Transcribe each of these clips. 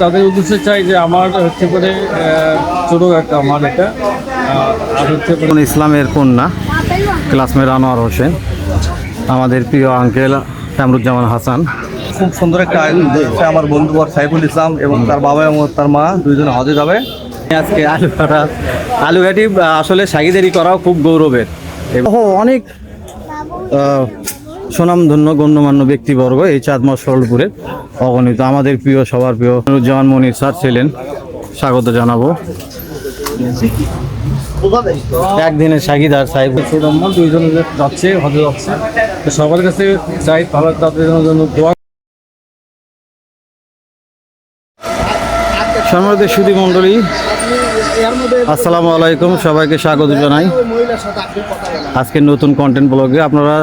তাদের উদ্দেশ্যে চাই যে আমার হচ্ছে করে ছোট একটা আমার এটা। আহ, আর হচ্ছে ইসলামের কন্যা ক্লাসমেট আনোয়ার হোসেন আমাদের প্রিয় আঙ্কেল কামরুজ্জামান হাসান। খুব সুন্দর একটা আয়োজন হচ্ছে আমার বন্ধু বর সাইফুল ইসলাম এবং তার বাবা এবং তার মা দুইজনে হজে যাবে। আজকে আলু কাটা আলু ঘাটি আসলে সাগিদারি করাও খুব গৌরবের। অনেক সুনামধন্য গণ্যমান্য ব্যক্তিবর্গ এই চাঁদমা সরলপুরের অগণিত। আমাদের প্রিয় সবার প্রিয় নুরুজ্জামান মনির স্যার ছিলেন। স্বাগত জানাব। একদিনের সাগিদার সাহেব। ছোট আমার যাচ্ছে হজে যাচ্ছে। তো সবার কাছে চাই তাহলে তাদের জন্য দোয়া সম্মানিত সুদী মণ্ডলী আসসালামু আলাইকুম। সবাইকে স্বাগত জানাই। আজকের নতুন কন্টেন্ট ব্লগে আপনারা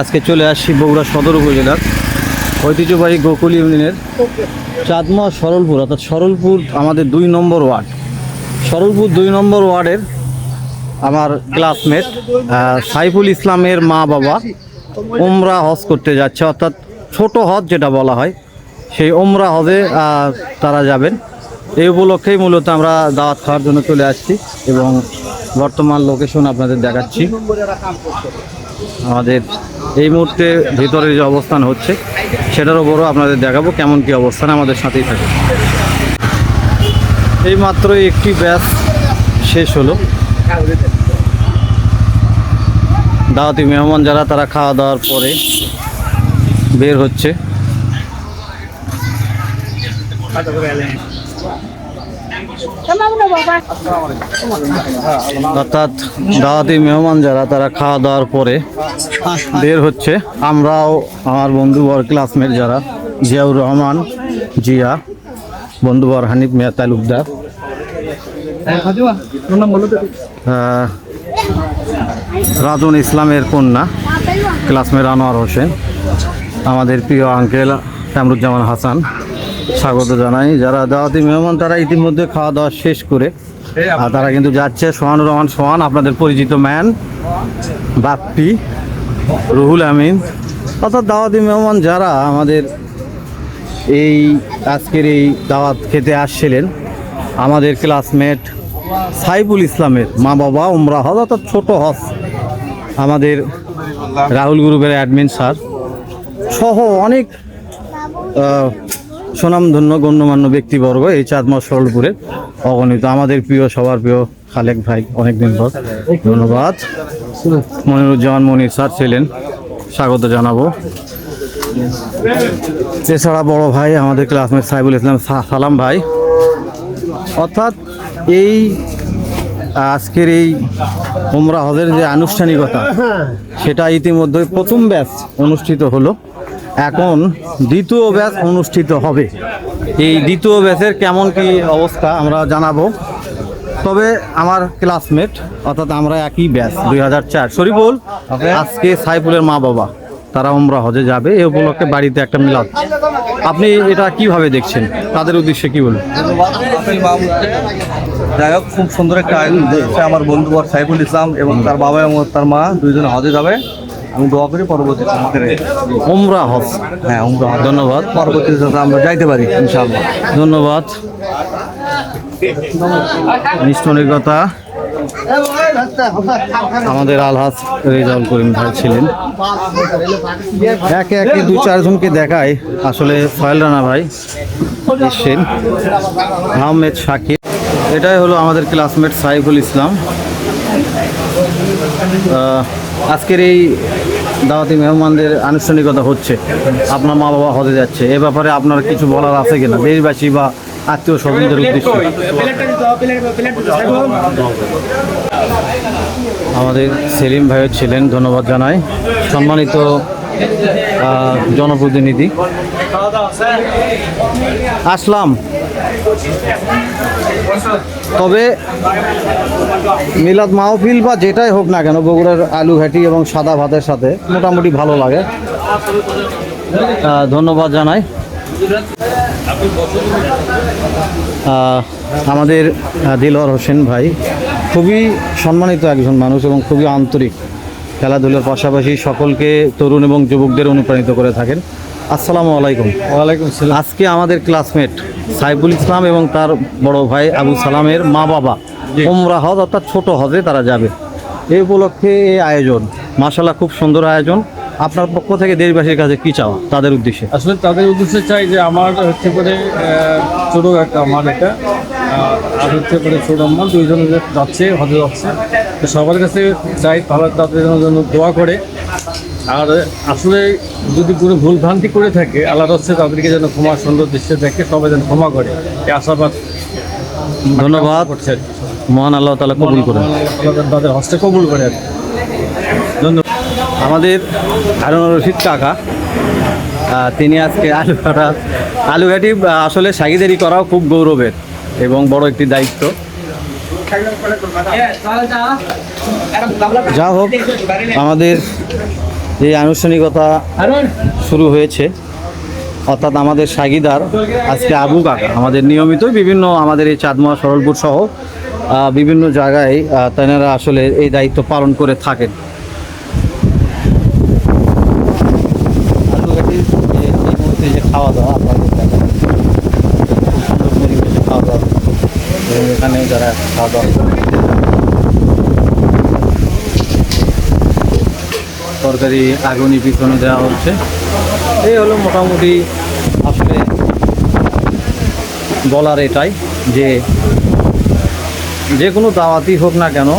আজকে চলে আসছি বগুড়া সদর উপজেলার ঐতিহ্যবাহী গোকুল ইউনিয়নের চাঁদমা সরলপুর অর্থাৎ সরলপুর আমাদের দুই নম্বর ওয়ার্ড। সরলপুর দুই নম্বর ওয়ার্ডের আমার ক্লাসমেট সাইফুল ইসলামের মা বাবা ওমরা হজ করতে যাচ্ছে, অর্থাৎ ছোট হজ যেটা বলা হয়, সেই ওমরা হজে তারা যাবেন। এই উপলক্ষেই মূলত আমরা দাওয়াত খাওয়ার জন্য চলে আসছি এবং বর্তমান লোকেশন আপনাদের দেখাচ্ছি। আমাদের এই মুহূর্তে ভিতরে যে অবস্থান হচ্ছে, সেটার উপরও আপনাদের দেখাবো কেমন কি অবস্থান আমাদের সাথেই থাকে। এই মাত্র একটি ব্যাচ শেষ হলো। দাওয়াতি মেহমান যারা, তারা খাওয়া দাওয়ার পরে বের হচ্ছে। অর্থাৎ দাওয়াতি মেহমান যারা, তারা খাওয়া দাওয়ার পরে বের হচ্ছে। আমরাও আমার বন্ধুবর ক্লাসমেট যারা, জিয়াউর রহমান, জিয়া বন্ধুবর হানিফ মিয়া তালুকদার। রাজন ইসলামের কন্যা ক্লাসমেট আনোয়ার হোসেন, আমাদের প্রিয় আঙ্কেল কামরুজ্জামান হাসান। স্বাগত জানাই। যারা দাওয়াতি মেহমান, তারা ইতিমধ্যে খাওয়া দাওয়া শেষ করে, আর তারা কিন্তু যাচ্ছে সোহানুর রহমান সোহান, আপনাদের পরিচিত ম্যান, বাপ্পি, রুহুল আমিন। অর্থাৎ দাওয়াতি মেহমান যারা আমাদের এই আজকের এই দাওয়াত খেতে আসছিলেন, আমাদের ক্লাসমেট সাইফুল ইসলামের মা বাবা উমরা হজ, অর্থাৎ ছোট হজ, আমাদের রাহুল গ্রুপের অ্যাডমিন স্যার সহ অনেক সুনামধন্য গণ্যমান্য ব্যক্তিবর্গ এই চাঁদমা সরলপুরে অগণিত। আমাদের প্রিয়, সবার প্রিয় খালেক ভাই, অনেকদিন পর। ধন্যবাদ। মনিরুজ্জামান মনির স্যার ছিলেন, স্বাগত জানাব। এছাড়া বড় ভাই আমাদের ক্লাসমেট সাইবুল ইসলাম সালাম ভাই। অর্থাৎ এই, আজকের এই উমরা হজের যে আনুষ্ঠানিকতা, সেটা ইতিমধ্যে প্রথম ব্যাচ অনুষ্ঠিত হলো। এখন দ্বিতীয় ব্যাচ অনুষ্ঠিত হবে। এই দ্বিতীয় ব্যাচের কেমন কি অবস্থা আমরা জানাব। তবে আমার ক্লাসমেট অর্থাৎ আমরা একই ব্যাচ দুই হাজার চার। শরীফুল আজকে সাইফুলের মা বাবা তারা উমরা হজে যাবে। এ উপলক্ষে বাড়িতে একটা মিলাদ। আপনি এটা কীভাবে দেখছেন? তাদের উদ্দেশ্যে কি বলবেন যাই হোক খুব সুন্দর একটা আয়োজন আমার বন্ধু বর সাইফুল ইসলাম এবং তার বাবা এবং তার মা দুইজনে হজে যাবে। আমি দোয়া করি পরবর্তীতে আমাদের উমরা হজ হ্যাঁ উমরা হজ। ধন্যবাদ। পরবর্তীতে যাতে আমরা যাইতে পারি ইনশাআল্লাহ। ধন্যবাদ। নিষ্ঠনিকতা আমাদের আলহাজ রেজাউল করিম ভাই ছিলেন। একে একে দু চারজনকে দেখায় আসলে ফয়েল রানা ভাই এসছেন। আহমেদ শাকির এটাই হলো আমাদের ক্লাসমেট সাইফুল ইসলাম। আজকের এই দাওয়াতি মেহমানদের আনুষ্ঠানিকতা হচ্ছে। আপনার মা বাবা হতে যাচ্ছে। এ ব্যাপারে আপনার কিছু বলার আছে কিনা? দেশবাসী বা আত্মীয় স্বজনদের উদ্দেশ্যে। আমাদের সেলিম ভাইও ছিলেন, ধন্যবাদ জানাই। সম্মানিত জনপ্রতিনিধি। আসলাম। তবে মিলাদ মাহফিল বা যেটাই হোক না কেন, বগুড়ার আলু ঘাটি এবং সাদা ভাতের সাথে মোটামুটি ভালো লাগে। ধন্যবাদ জানাই। আমাদের দিলওয়ার হোসেন ভাই খুবই সম্মানিত একজন মানুষ এবং খুবই আন্তরিক। খেলাধুলার পাশাপাশি সকলকে তরুণ এবং যুবকদের অনুপ্রাণিত করে থাকেন। আসসালামু আলাইকুম। ওয়ালাইকুম আসসালাম আজকে আমাদের ক্লাসমেট সাইফুল ইসলাম এবং তার বড় ভাই আবু সালামের মা বাবা। ওমরা হজ অর্থাৎ ছোট হজে তারা যাবে। এই উপলক্ষে এই আয়োজন মাসাল্লাহ খুব সুন্দর আয়োজন। আপনার পক্ষ থেকে দেশবাসীর কাছে কি চাওয়া? তাদের উদ্দেশ্যে। আসলে তাদের উদ্দেশ্যে চাই যে আমার হচ্ছে করে ছোটো একটা আমার এটা আর হচ্ছে করে ছোট আমার দুইজন যাচ্ছে হজে যাচ্ছে। সবার কাছে চাই তাহলে তাদের জন্য দোয়া করে। আর আসলে যদি কোনো ভুল ভ্রান্তি করে থাকে আল্লাহ হচ্ছে তাদেরকে যেন ক্ষমা সুন্দর দৃশ্যে দেখে সবাই যেন ক্ষমা করে। এই আশাবাদ ধন্যবাদ। মহান আল্লাহ তালা কবুল করে তাদের হস্তে কবুল করে আর কি। ধন্যবাদ। আমাদের হারুন রশিদ কাকা তিনি আজকে আলু কাটা আলু ঘাটি আসলে সাগিদারি করাও খুব গৌরবের এবং বড় একটি দায়িত্ব। যা। হোক আমাদের এই আনুষ্ঠানিকতা শুরু হয়েছে অর্থাৎ আমাদের সাগিদার আজকে আবু কাকা আমাদের নিয়মিত বিভিন্ন আমাদের এই চাঁদমোয়া সরলপুর সহ বিভিন্ন জায়গায় তেনারা আসলে এই দায়িত্ব পালন করে থাকেন। যে এই মুহূর্তে যে খাওয়া দাওয়া আপনাদের খুব সুন্দর পরিবেশে খাওয়া দাওয়া এবং এখানে যারা খাওয়া দাওয়া তরকারি আগুনি পিছনে দেওয়া হচ্ছে। এই হলো মোটামুটি আসলে বলার এটাই যে যে কোনো দাওয়াতি হোক না কেন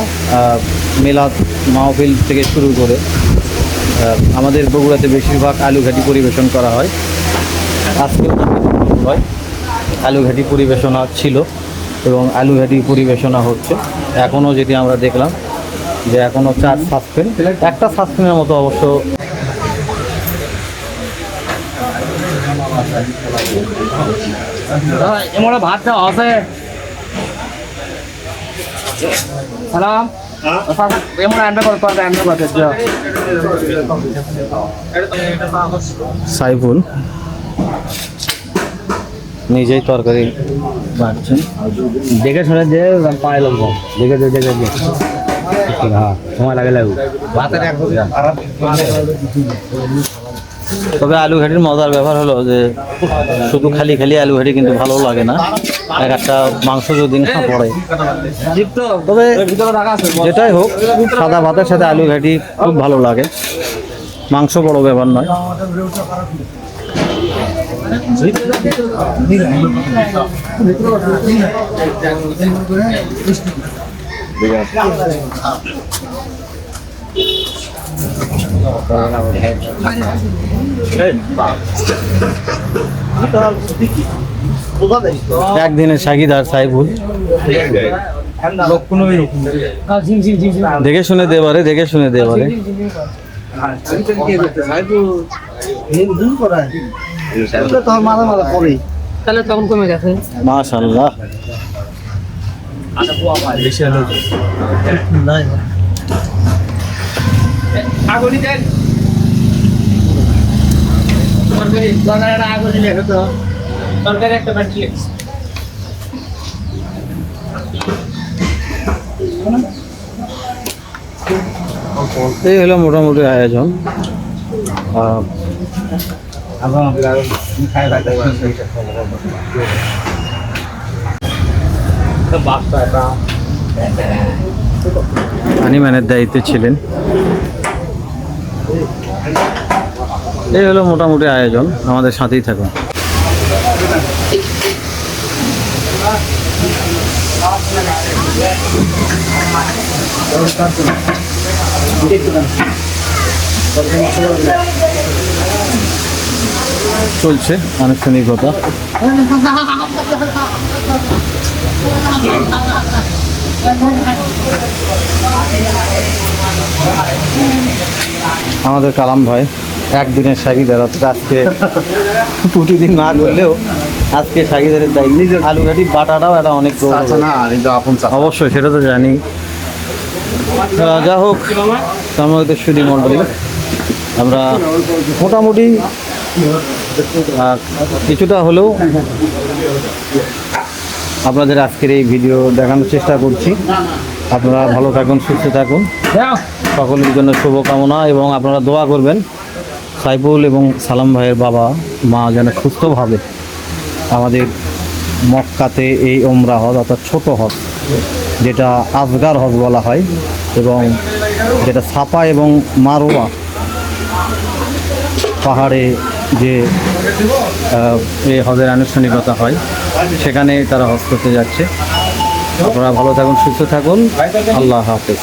মেলাদ মাহফিল থেকে শুরু করে আমাদের বগুড়াতে বেশিরভাগ আলু ঘাটি পরিবেশন করা হয়। আজকেও হয়। আলু ঘাটি পরিবেশনা ছিল এবং আলু ঘাটি পরিবেশনা হচ্ছে। এখনও যেটি আমরা দেখলাম যে এখনও চার সাসপেন একটা সাসপেনের মতো অবশ্য। আছে। সালাম। সাইফুল। নিজেই তরকারি বাড়ছেন দেখে শুনে যে পায়ে দেখে দেখে দেখে। লাগে লাগু তবে আলু ঘাটির মজার ব্যাপার হলো যে, শুধু খালি খালি আলু ঘাটি কিন্তু ভালো লাগে না। এক একটা মাংস যদি না পড়ে। তবে যেটাই হোক, সাদা ভাতের সাথে আলু ঘাটি খুব ভালো লাগে। মাংস বড় ব্যাপার নয়। সাইফুল ঝিম ঝিম ঝিম ঝিম দেখে শুনে দেবারে দেখে শুনে দেবারে তাহলে তখন কমে গেছে। মাশাল্লাহ। আগুনি দেন তরকারি তরকারি একটা আগুনি লেখো তো তরকারি একটা ব্যাটারি এই হলো মোটামুটি আয়োজন হানিম্যানের দায়িত্বে ছিলেন। এই হলো মোটামুটি আয়োজন আমাদের সাথেই থাকুন। চলছে আনুষ্ঠানিকতা। আমাদের কালাম ভাই একদিনের সাকিদার অর্থাৎ আজকে প্রতিদিন না করলেও আজকে সাকিদারের দায়িত্ব। আলু ঘাটি বাটাটাও এটা অনেক। অবশ্যই সেটা তো জানি। যা হোক তার মধ্যে সুদী মণ্ডলী। আমরা মোটামুটি কিছুটা হলেও আপনাদের আজকের এই ভিডিও দেখানোর চেষ্টা করছি। আপনারা ভালো থাকুন, সুস্থ থাকুন। সকলের জন্য শুভকামনা এবং আপনারা দোয়া করবেন, সাইফুল এবং সালাম ভাইয়ের বাবা, মা যেন সুস্থভাবে আমাদের মক্কাতে এই ওমরা হজ অর্থাৎ ছোট হজ, যেটা আফগার হজ বলা হয় এবং যেটা সাপা এবং মারোয়া পাহাড়ে যে এই হজের আনুষ্ঠানিকতা হয় সেখানে তারা হজ করতে যাচ্ছে। আপনারা ভালো থাকুন, সুস্থ থাকুন। আল্লাহ হাফেজ।